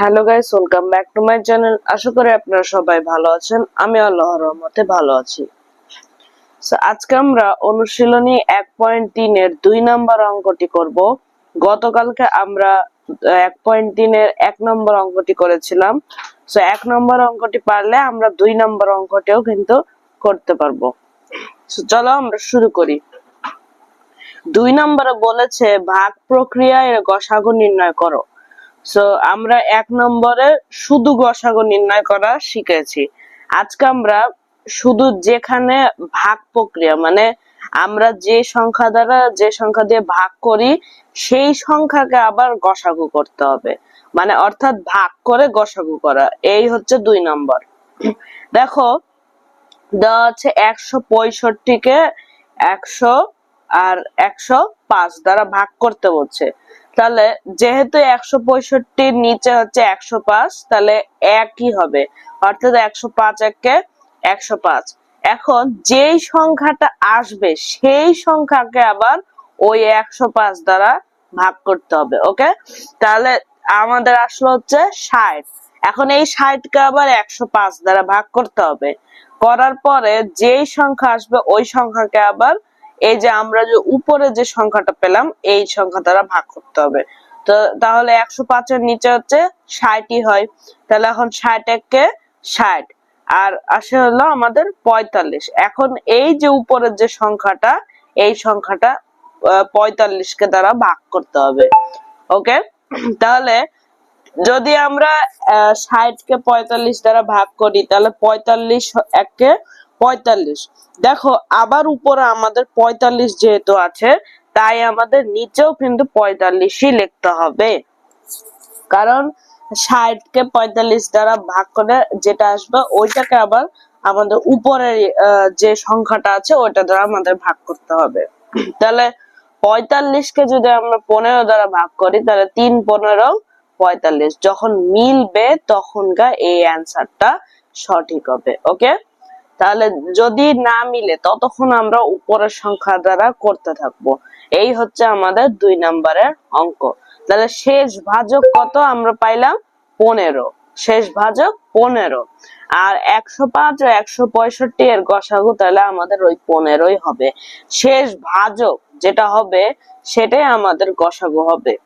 Hello guys welcome back to my channel আশা করি আপনারা সবাই ভালো আছেন। আমি আল্লাহর রহমতে ভালো আছি। আজকে আমরা অনুশীলনী এক পয়েন্ট তিনের দুই নাম্বার অঙ্কটি করব। গতকালকে আমরা এক পয়েন্ট তিনের এক নম্বর অঙ্কটি করেছিলাম। সো এক নম্বর অঙ্কটি পারলে আমরা দুই নম্বর অঙ্কটিও কিন্তু করতে পারব। চলো আমরা শুরু করি। দুই নম্বরে বলেছে, ভাগ প্রক্রিয়ায় গসাগু নির্ণয় করো। সো আমরা এক নম্বরে শুধু গসাগু নির্ণয় করা শিখেছি। আজকে আমরা শুধু যেখানে ভাগ প্রক্রিয়া মানে আমরা যে সংখ্যা দ্বারা যে সংখ্যা দিয়ে ভাগ করি, সেই সংখ্যাকে আবার গসাগু করতে হবে। মানে অর্থাৎ ভাগ করে গসাগু করা, এই হচ্ছে দুই নম্বর। দেখো, দেওয়া আছে একশো পঁয়ষট্টিকে একশো আর একশো পাঁচ দ্বারা ভাগ করতে বলছে। তাহলে যেহেতু একশো পঁয়ষট্টির নিচে হচ্ছে একশো পাঁচ, তাহলে একই হবে। অর্থাৎ একশো পাঁচ একে একশো পাঁচ। এখন যেই সংখ্যাটা আসবে, সেই সংখ্যাকে আবার ওই একশো পাঁচ দ্বারা ভাগ করতে হবে, ওকে? তাহলে আমাদের আসলো হচ্ছে ষাট। এখন এই ষাটকে আবার একশো পাঁচ দ্বারা ভাগ করতে হবে। করার পরে যেই সংখ্যা আসবে, ওই সংখ্যাকে আবার এই যে আমরা যে উপরে যে সংখ্যাটা পেলাম, এই সংখ্যা দ্বারা ভাগ করতে হবে। তো তাহলে একশো পাঁচের নিচে হচ্ছে ষাটই হয়। তাহলে এখন ষাট একে ষাট। আর আসে হলো আমাদের পঁয়তাল্লিশ। এখন এই যে উপরের যে সংখ্যাটা, এই সংখ্যাটা পঁয়তাল্লিশ কে দ্বারা ভাগ করতে হবে। ওকে? তাহলে যদি আমরা ষাট কে পঁয়তাল্লিশ দ্বারা ভাগ করি, তাহলে পঁয়তাল্লিশ একে পঁয়তাল্লিশ। দেখো, আবার উপরে আমাদের পঁয়তাল্লিশ যেহেতু আছে, তাই আমাদের নিচেও কিন্তু পঁয়তাল্লিশই লিখতে হবে। কারণ ষাট কে পঁয়তাল্লিশ দ্বারা ভাগ করে যেটা আসবে, ওইটাকে আবার আমাদের উপরের যে সংখ্যাটা আছে, ওইটা দ্বারা আমাদের ভাগ করতে হবে। তাহলে পঁয়তাল্লিশ কে যদি আমরা পনেরো দ্বারা ভাগ করি, তাহলে তিন পনেরো, পঁয়তাল্লিশ। যখন মিলবে, তখনকার এই অ্যান্সারটা সঠিক হবে ওকে তাহলে যদি না মিলে ততক্ষণ আমরা উপরের সংখ্যা দ্বারা করতে থাকব। এই হচ্ছে আমাদের দুই নাম্বারের অঙ্ক। তাহলে শেষ ভাজক কত আমরা পাইলাম? পনেরো। শেষ ভাজক পনেরো। আর একশো পাঁচ ও একশো পঁয়ষট্টি এর গসাগু তাহলে আমাদের ওই পনেরোই হবে। শেষ ভাজক যেটা হবে, সেটাই আমাদের গসাগু হবে।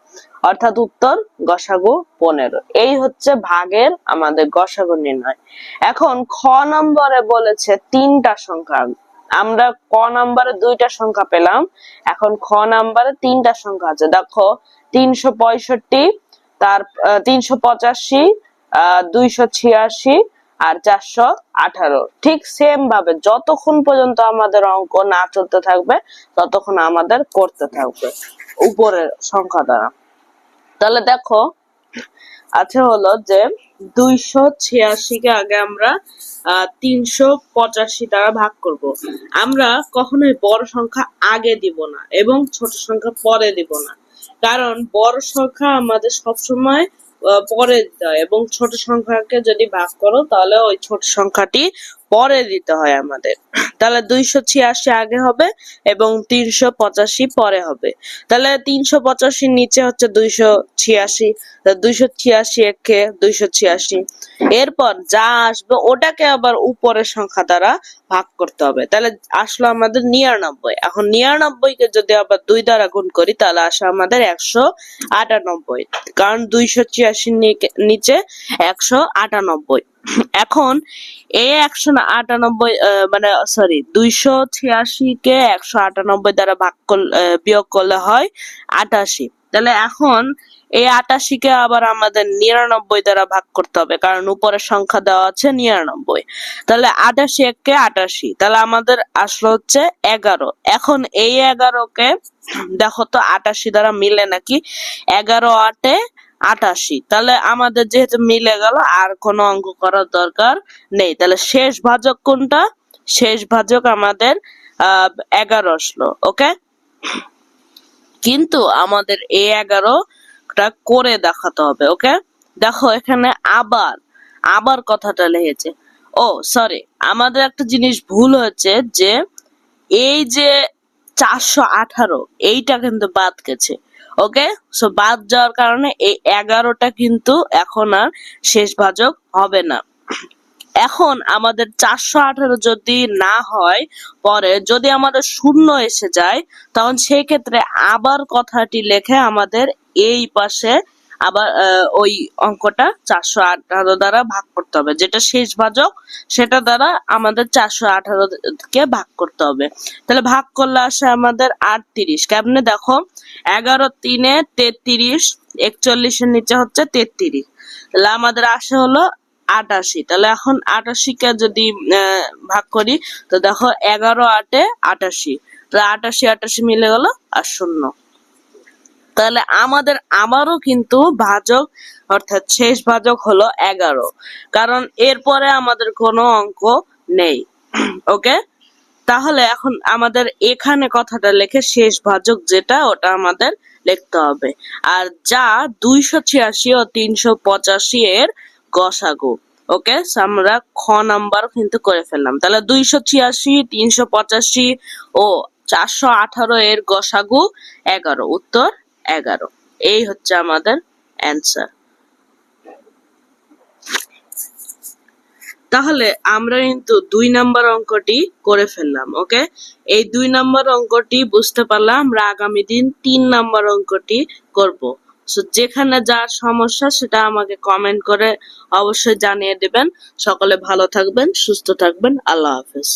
অর্থাৎ উত্তর, গসাগু, পনেরো। এই হচ্ছে ভাগের আমাদের গসাগু নির্ণয়। এখন খ নম্বরে বলেছে তিনটা সংখ্যা। আমরা ক নাম্বারে দুইটা সংখ্যা পেলাম। এখন খ নাম্বারে তিনটা সংখ্যা আছে। দেখো, তিনশো পঁয়ষট্টি, তার তিনশো পঁচাশি, আহ, দুইশো ছিয়াশি আর চারশো আঠারো। ঠিক সেম ভাবে যতক্ষণ পর্যন্ত আমাদের অঙ্ক না চলতে থাকবে, ততক্ষণ আমাদের করতে থাকবে উপরের সংখ্যা দ্বারা। তাহলে দেখো, আছে হলো যে দুইশো ছিয়াশি কে আগে আমরা তিনশো পঁচাশি দ্বারা ভাগ করব। আমরা কখনোই বড় সংখ্যা আগে দিব না এবং ছোট সংখ্যা পরে দিব না। কারণ বড় সংখ্যা আমাদের সবসময় পরে দেয় এবং ছোট সংখ্যাকে যদি ভাগ করো তাহলে ওই ছোট সংখ্যাটি পরে দিতে হয় আমাদের। তাহলে দুইশো ছিয়াশি আগে হবে এবং তিনশো পঁচাশি পরে হবে। তাহলে তিনশো পঁচাশির নিচে হচ্ছে দুইশো ছিয়াশি। দুইশো ছিয়াশি একে দুইশো ছিয়াশি। এরপর যা আসবে ওটাকে আবার উপরের সংখ্যা দ্বারা ভাগ করতে হবে। তাহলে আসলো আমাদের নিরানব্বই। এখন নিরানব্বই কে যদি আবার দুই দ্বারা গুণ করি, তাহলে আসে আমাদের একশো আটানব্বই। কারণ দুইশো ছিয়াশির নিচে একশো আটানব্বই। এখন এই একশো আটানব্বই মানে সরি দুইশো ছিয়াশি কে একশো আটানব্বই দ্বারা ভাগ করলে বিয়োগ করলে হয় আটাশি। তাহলে এখন এই আটাশিকে আবার আমাদের নিরানব্বই দ্বারা ভাগ করতে হবে, কারণ উপরের সংখ্যা দেওয়া আছে নিরানব্বই। তাহলে আটাশি এককে আটাশি, তাহলে আমাদের আসলো হচ্ছে এগারো। এখন এই এগারোকে, দেখো তো আটাশি দ্বারা মিলে নাকি এগারো আটে আটাশি। তাহলে আমাদের যেহেতু মিলে গেল, আর কোনো অঙ্ক করার দরকার নেই। তাহলে শেষ ভাজক কোনটা? শেষ ভাজক আমাদের, আহ, এগারো আসলো, ওকে? কিন্তু আমাদের এই এগারোটা করে দেখাতে হবে, ওকে? দেখো এখানে আবার আবার কথাটা লেগেছে। ও সরি আমাদের একটা জিনিস ভুল হচ্ছে যে এই যে চারশো আঠারো, এইটা কিন্তু বাদ গেছে। ওকে সো বাদ যাওয়ার কারণে এই এগারোটা কিন্তু এখন আর শেষ ভাজক হবে না। এখন আমাদের চারশো আঠারো যদি না হয়, পরে যদি আমাদের শূন্য এসে যায়, তখন সেই ক্ষেত্রে আবার কথাটি লেখে আমাদের এই পাশে আবার ওই অঙ্কটা চারশো আঠারো দ্বারা ভাগ করতে হবে। যেটা শেষ ভাজক সেটা দ্বারা আমাদের চারশো আঠারো কে ভাগ করতে হবে। তাহলে ভাগ করলে আসে আমাদের আটত্রিশ। কেমনে দেখো? এগারো তিনে তেত্রিশ, একচল্লিশের নিচে হচ্ছে তেত্রিশ। তাহলে আমাদের আসে হলো আটাশি। তাহলে এখন আটাশিকে যদি ভাগ করি, তো দেখো এগারো আটে আটাশি। তাহলে আটাশি আটাশি মিলে গেল আর শূন্য। তাহলে আমাদের আবারও কিন্তু ভাজক, অর্থাৎ শেষ ভাজক হলো এগারো। কারণ এরপরে আমাদের কোনো অঙ্ক নেই। ওকে? তাহলে এখন আমাদের এখানে কথাটা লেখে শেষ ভাজক যেটা, ওটা আমাদের লিখতে হবে। আর যা দুইশো ছিয়াশি ও তিনশো পঁচাশি এর গসাগু। ওকে? আমরা খ নাম্বার কিন্তু করে ফেললাম। তাহলে দুইশো ছিয়াশি, তিনশো পঁচাশি ও চারশো আঠারো এর গসাগু এগারো। উত্তর? এগারো। এই হচ্ছে আমাদের অ্যান্সার তাহলে আমরা কিন্তু দুই নাম্বার অঙ্কটি করে ফেললাম, ওকে? এই দুই নাম্বার অঙ্কটি বুঝতে পারলাম আমরা আগামী দিন তিন নাম্বার অঙ্কটি করব। যেখানে যার সমস্যা সেটা আমাকে কমেন্ট করে অবশ্যই জানিয়ে দেবেন। সকলে ভালো থাকবেন, সুস্থ থাকবেন, আল্লাহ হাফেজ।